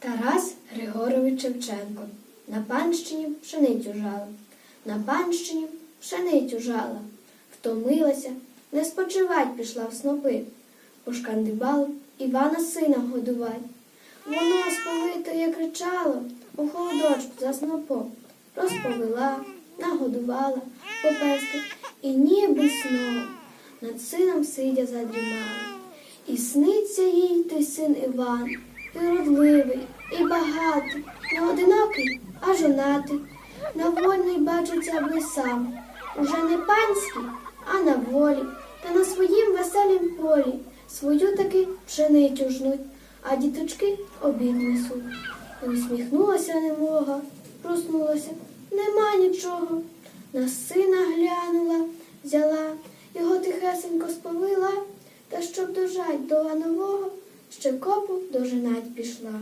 Тарас Григорович Шевченко. На панщині пшеницю жала, на панщині пшеницю жала, втомилася, не спочивать пішла в снопи, пошкандибало Івана сина годувать. Воно сповитоє кричало у холодочку за снопом, розповела, нагодувала, попесту, і ніби сном над сином сидя задрімала. І сниться їй той син Іван, і і багатий, не одинокий, а жонатий. На вольний бачиться би сам, уже не панський, а на волі, та на своїм веселім полі свою таки пшеницю жнуть, а діточки обід несуть. І усміхнулася немога, проснулася, нема нічого. На сина глянула, взяла, його тихесенько сповила, та щоб дожать до нового, ще копу дожинать пішла.